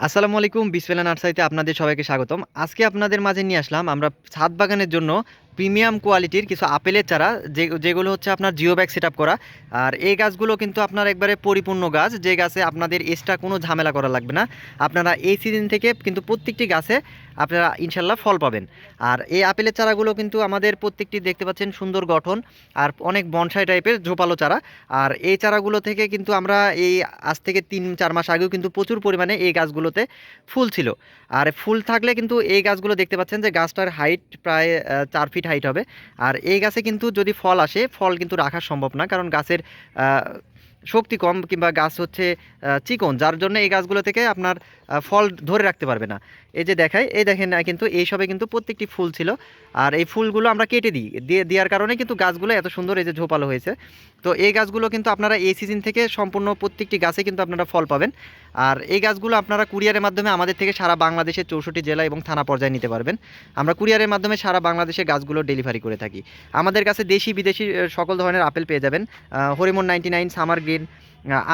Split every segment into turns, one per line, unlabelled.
আসসালামু আলাইকুম বিসমেলা নার্সারিতে আপনাদের সবাইকে স্বাগতম। আজকে আপনাদের মাঝে নিয়ে আসলাম আমরা ছাদ বাগানের জন্য প্রিমিয়াম কোয়ালিটির কিছু আপেলের চারা, যে, যেগুলো হচ্ছে আপনার জিও ব্যাগ সেট করা। আর এই গাছগুলো কিন্তু আপনার একবারে পরিপূর্ণ গাছ, যে গাছে আপনাদের এক্সট্রা কোনো ঝামেলা করা লাগবে না। আপনারা এই সিজন থেকে কিন্তু প্রত্যেকটি গাছে আপনারা ইনশাল্লাহ ফল পাবেন। আর এই আপেলের চারাগুলো কিন্তু আমাদের প্রত্যেকটি দেখতে পাচ্ছেন সুন্দর গঠন, আর অনেক বনসাই টাইপের ঝোপালো চারা। আর এই চারাগুলো থেকে কিন্তু আমরা এই আজ থেকে তিন, চার মাস আগেও কিন্তু প্রচুর পরিমাণে এই গাছগুলোতে ফুল ছিল। আর ফুল থাকলে কিন্তু এই গাছগুলো দেখতে পাচ্ছেন যে গাছটার হাইট প্রায় চার ফিট হাইট হবে। আর এই গাছে কিন্তু যদি ফল আসে, ফল কিন্তু রাখা সম্ভব না, কারণ গাছের শক্তি কম কিংবা গাছ হচ্ছে চিকন, যার জন্য এই গাছগুলো থেকে আপনার ফল ধরে রাখতে পারবে না। এই যে দেখাই, এই দেখেন কিন্তু এই সবে কিন্তু প্রত্যেকটি ফুল ছিল। আর এই ফুলগুলো আমরা কেটে দিই। দিয়ে, দেওয়ার কারণে কিন্তু গাছগুলো এত সুন্দর এই যে ঝোপালো হয়েছে। তো এই গাছগুলো কিন্তু আপনারা এই সিজন থেকে সম্পূর্ণ প্রত্যেকটি গাছে কিন্তু আপনারা ফল পাবেন। আর এই গাছগুলো আপনারা কুরিয়ারের মাধ্যমে আমাদের থেকে সারা বাংলাদেশের চৌষট্টি জেলা এবং থানা পর্যায়ে নিতে পারবেন। আমরা কুরিয়ারের মাধ্যমে সারা বাংলাদেশে গাছগুলো ডেলিভারি করে থাকি। আমাদের কাছে দেশি বিদেশি সকল ধরনের আপেল পেয়ে যাবেন। Hariman ninety nine, summer green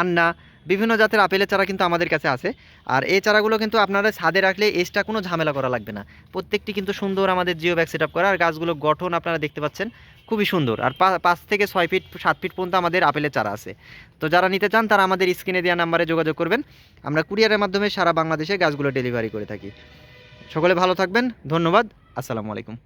Anna, বিভিন্ন জাতের আপেলের চারা কিন্তু আমাদের কাছে আছে। আর এই চারাগুলো কিন্তু আপনারা ছাদে রাখলে এক্সট্রা কোনো ঝামেলা করা লাগবে না। প্রত্যেকটি কিন্তু সুন্দর আমাদের জিও ব্যাগ সেট আপ করা। আর গাছগুলো গঠন আপনারা দেখতে পাচ্ছেন, খুবই সুন্দর। আর পাঁচ থেকে ছয় ফিট, সাত ফিট পর্যন্ত আমাদের আপেলের চারা আছে। তো যারা নিতে চান তারা আমাদের স্ক্রিনে দেওয়া নাম্বারে যোগাযোগ করবেন। আমরা কুরিয়ারের মাধ্যমে সারা বাংলাদেশে গাছগুলো ডেলিভারি করে থাকি। সকলে ভালো থাকবেন। ধন্যবাদ। আসসালামু আলাইকুম।